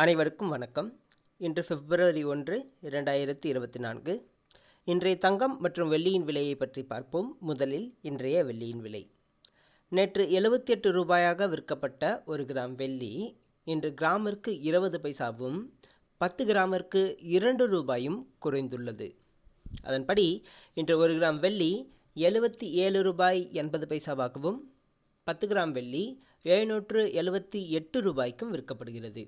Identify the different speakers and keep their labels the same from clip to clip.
Speaker 1: அனைவருக்கும் வணக்கம். இன்று பிப்ரவரி ஒன்று இரண்டாயிரத்தி இருபத்தி நான்கு. இன்றைய தங்கம் மற்றும் வெள்ளியின் விலையை பற்றி பார்ப்போம். முதலில் இன்றைய வெள்ளியின் விலை. நேற்று எழுபத்தி எட்டு ரூபாயாக விற்கப்பட்ட ஒரு கிராம் வெள்ளி இன்று கிராமிற்கு இருபது பைசாவும் பத்து கிராமிற்கு இரண்டு ரூபாயும் குறைந்துள்ளது. அதன்படி இன்று ஒரு கிராம் வெள்ளி எழுபத்தி ஏழு ரூபாய் எண்பது பைசாவாகவும் பத்து கிராம் வெள்ளி எழுநூற்று எழுபத்தி எட்டு ரூபாய்க்கும் விற்கப்படுகிறது.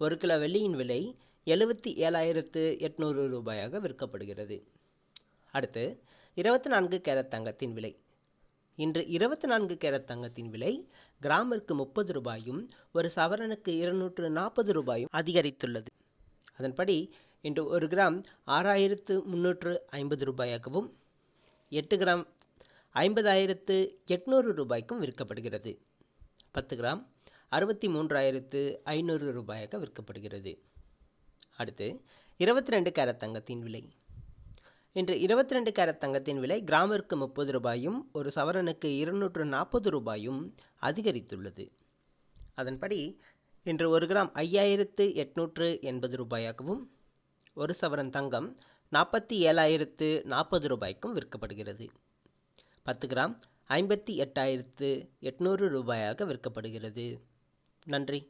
Speaker 1: ஒரு கிலோ வெள்ளியின் விலை எழுபத்தி ஏழாயிரத்து எட்நூறு ரூபாயாக விற்கப்படுகிறது. அடுத்து இருபத்தி நான்கு கேரட் தங்கத்தின் விலை. இன்று இருபத்தி நான்கு கேரட் தங்கத்தின் விலை கிராமிற்கு முப்பது ரூபாயும் ஒரு சவரனுக்கு இருநூற்று நாற்பது ரூபாயும் அதிகரித்துள்ளது. அதன்படி இன்று ஒரு கிராம் ஆறாயிரத்து முந்நூற்று ஐம்பது ரூபாயாகவும் எட்டு கிராம் ஐம்பதாயிரத்து எட்நூறு ரூபாய்க்கும் விற்கப்படுகிறது. பத்து கிராம் அறுபத்தி மூன்றாயிரத்து ஐநூறு ரூபாயாக விற்கப்படுகிறது. அடுத்து இருபத்தி ரெண்டு கேரட் தங்கத்தின் விலை. இன்று இருபத்தி ரெண்டு கேரட் தங்கத்தின் விலை கிராமிற்கு முப்பது ரூபாயும் ஒரு சவரனுக்கு இருநூற்று நாற்பது ரூபாயும் அதிகரித்துள்ளது. அதன்படி இன்று ஒரு கிராம் ஐயாயிரத்து எட்நூற்று எண்பது ரூபாயாகவும் ஒரு சவரன் தங்கம் நாற்பத்தி ஏழாயிரத்து நாற்பது ரூபாய்க்கும் விற்கப்படுகிறது. பத்து கிராம் ஐம்பத்தி எட்டாயிரத்து எட்நூறு ரூபாயாக விற்கப்படுகிறது. நன்றி.